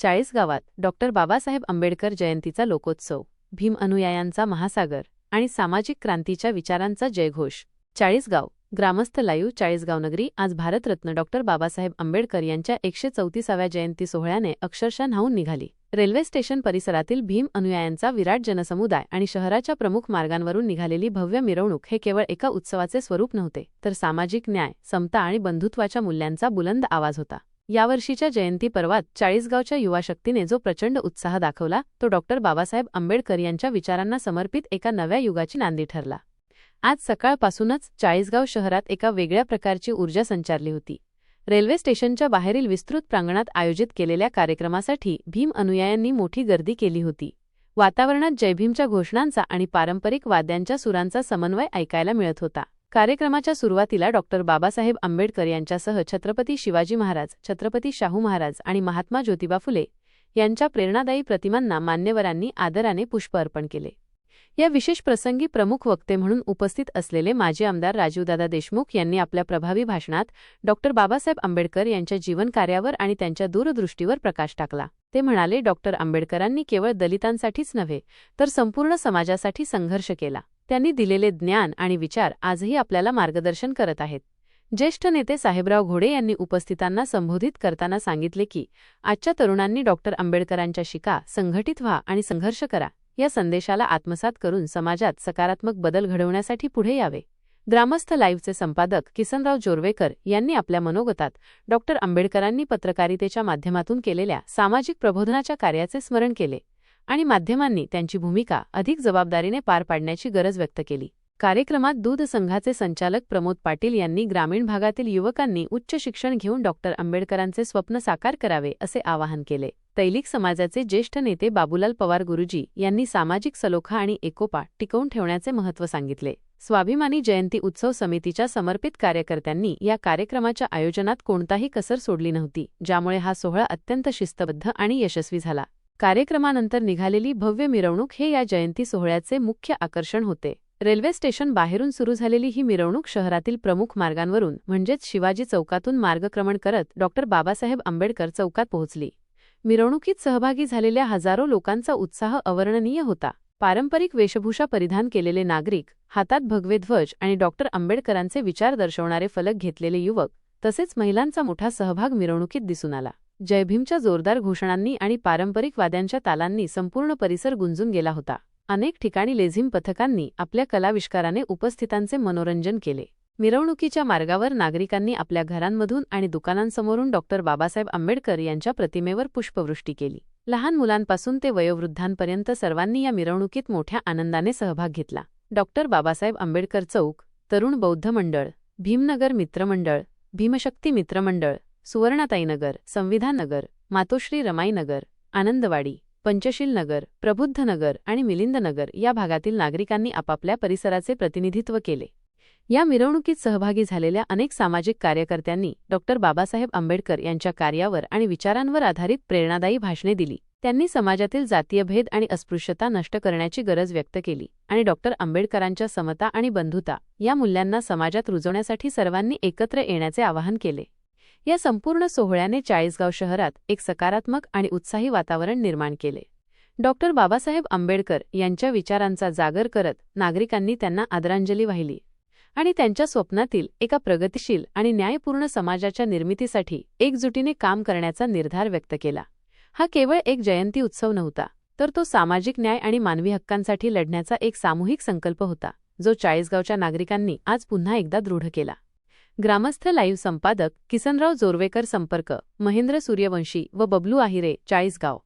चाळीस गावात डॉक्टर बाबासाहेब आंबेडकर जयंतीचा लोकोत्सव भीम अनुयायांचा महासागर आणि सामाजिक क्रांतीच्या विचारांचा जयघोष. चाळीसगाव ग्रामस्थ लाईव्ह चाळीसगाव नगरी आज भारतरत्न डॉक्टर बाबासाहेब आंबेडकर यांच्या एकशे चौतीसाव्या जयंती सोहळ्याने अक्षरशः न्हावून निघाली. रेल्वे स्टेशन परिसरातील भीम अनुयायांचा विराट जनसमुदाय आणि शहराच्या प्रमुख मार्गांवरून निघालेली भव्य मिरवणूक हे केवळ एका उत्सवाचे स्वरूप नव्हते तर सामाजिक न्याय समता आणि बंधुत्वाच्या मूल्यांचा बुलंद आवाज होता. यावर्षीच्या जयंती पर्वात चाळीसगावच्या युवाशक्तीने जो प्रचंड उत्साह दाखवला तो डॉक्टर बाबासाहेब आंबेडकर यांच्या विचारांना समर्पित एका नव्या युगाची नांदी ठरला. आज सकाळपासूनच चाळीसगाव शहरात एका वेगळ्या प्रकारची ऊर्जा संचारली होती. रेल्वे स्टेशनच्या बाहेरील विस्तृत प्रांगणात आयोजित केलेल्या कार्यक्रमासाठी भीम अनुयायांनी मोठी गर्दी केली होती. वातावरणात जयभीमच्या घोषणांचा आणि पारंपरिक वाद्यांच्या सुरांचा समन्वय ऐकायला मिळत होता. कार्यक्रमाच्या सुरुवातीला डॉक्टर बाबासाहेब आंबेडकर यांच्यासह छत्रपती शिवाजी महाराज छत्रपती शाहू महाराज आणि महात्मा ज्योतिबा फुले यांच्या प्रेरणादायी प्रतिमांना मान्यवरांनी आदराने पुष्प अर्पण केले. या विशेष प्रसंगी प्रमुख वक्ते म्हणून उपस्थित असलेले माजी आमदार राजीवदादा देशमुख यांनी आपल्या प्रभावी भाषणात डॉक्टर बाबासाहेब आंबेडकर यांच्या जीवनकार्यावर आणि त्यांच्या दूरदृष्टीवर प्रकाश टाकला. ते म्हणाले डॉक्टर आंबेडकरांनी केवळ दलितांसाठीच नव्हे तर संपूर्ण समाजासाठी संघर्ष केला. त्यांनी दिलेले ज्ञान आणि विचार आजही आपल्याला मार्गदर्शन करत आहेत. ज्येष्ठ नेते साहेबराव घोडे यांनी उपस्थितांना संबोधित करताना सांगितले की आजच्या तरुणांनी डॉक्टर आंबेडकरांच्या शिका संघटित व्हा आणि संघर्ष करा. या संदेशाला आत्मसात करून समाजात सकारात्मक बदल घडवण्यासाठी पुढे यावे. ग्रामस्थ लाईव्हचे संपादक किसनराव जोरवेकर यांनी आपल्या मनोगतात डॉक्टर आंबेडकरांनी पत्रकारितेच्या माध्यमातून केलेल्या सामाजिक प्रबोधनाच्या कार्याचे स्मरण केले. आणि माध्यमांनी त्यांची भूमिका अधिक जबाबदारीने पार पाडण्याची गरज व्यक्त केली. कार्यक्रमात दूध संघाचे संचालक प्रमोद पाटील यांनी ग्रामीण भागातील युवकांनी उच्च शिक्षण घेऊन डॉक्टर आंबेडकरांचे स्वप्न साकार करावे असे आवाहन केले. तैलिक समाजाचे ज्येष्ठ नेते बाबूलाल पवार गुरुजी यांनी सामाजिक सलोखा आणि एकोपा टिकवून ठेवण्याचे महत्त्व सांगितले. स्वाभिमानी जयंती उत्सव समितीच्या समर्पित कार्यकर्त्यांनी या कार्यक्रमाच्या आयोजनात कोणताही कसर सोडली नव्हती ज्यामुळे हा सोहळा अत्यंत शिस्तबद्ध आणि यशस्वी झाला. कार्यक्रमानंतर निघालेली भव्य मिरवणूक हे या जयंती सोहळ्याचे मुख्य आकर्षण होते. रेल्वे स्टेशन बाहेरून सुरू झालेली ही मिरवणूक शहरातील प्रमुख मार्गांवरून म्हणजेच शिवाजी चौकातून मार्गक्रमण करत डॉक्टर बाबासाहेब आंबेडकर चौकात पोहोचली. मिरवणुकीत सहभागी झालेल्या हजारो लोकांचा उत्साह अवर्णनीय होता. पारंपरिक वेशभूषा परिधान केलेले नागरिक हातात भगवे ध्वज आणि डॉक्टर आंबेडकरांचे विचार दर्शवणारे फलक घेतलेले युवक तसेच महिलांचा मोठा सहभाग मिरवणुकीत दिसून आला. जयभीमच्या जोरदार घोषणांनी आणि पारंपरिक वाद्यांच्या तालांनी संपूर्ण परिसर गुंजून गेला होता. अनेक ठिकाणी लेझिम पथकांनी आपल्या कलाविष्काराने उपस्थितांचे मनोरंजन केले. मिरवणुकीच्या मार्गावर नागरिकांनी आपल्या घरांमधून आणि दुकानांसमोरून डॉक्टर बाबासाहेब आंबेडकर यांच्या प्रतिमेवर पुष्पवृष्टी केली. लहान मुलांपासून ते वयोवृद्धांपर्यंत सर्वांनी या मिरवणुकीत मोठ्या आनंदाने सहभाग घेतला. डॉक्टर बाबासाहेब आंबेडकर चौक तरुण बौद्ध मंडळ भीमनगर मित्रमंडळ भीमशक्ती मित्रमंडळ सुवर्णाताईनगर संविधानगर मातोश्री रमाईनगर आनंदवाडी पंचशील नगर प्रबुद्ध नगर आणि मिलिंदनगर या भागातील नागरिकांनी आपापल्या परिसराचे प्रतिनिधित्व केले. या मिरवणुकीत सहभागी झालेल्या अनेक सामाजिक कार्यकर्त्यांनी डॉक्टर बाबासाहेब आंबेडकर यांच्या कार्यावर आणि विचारांवर आधारित प्रेरणादायी भाषणे दिली. त्यांनी समाजातील जातीय भेद आणि अस्पृश्यता नष्ट करण्याची गरज व्यक्त केली आणि डॉक्टर आंबेडकरांच्या समता आणि बंधुता या मूल्यांना समाजात रुजवण्यासाठी सर्वांनी एकत्र येण्याचे आवाहन केले. या संपूर्ण सोहळ्याने चाळीसगाव शहरात एक सकारात्मक आणि उत्साही वातावरण निर्माण केले. डॉक्टर बाबासाहेब आंबेडकर यांच्या विचारांचा जागर करत नागरिकांनी त्यांना आदरांजली वाहिली आणि त्यांच्या स्वप्नातील एका प्रगतिशील आणि न्यायपूर्ण समाजाच्या निर्मितीसाठी एकजुटीने काम करण्याचा निर्धार व्यक्त केला. हा केवळ एक जयंती उत्सव नव्हता तर तो सामाजिक न्याय आणि मानवी हक्कांसाठी लढण्याचा एक सामूहिक संकल्प होता जो चाळीसगावच्या नागरिकांनी आज पुन्हा एकदा दृढ केला. ग्रामस्थ लाईव्ह संपादक किसनराव जोरवेकर संपर्क महेंद्र सूर्यवंशी व बबलू आहिरे चाळीसगाव.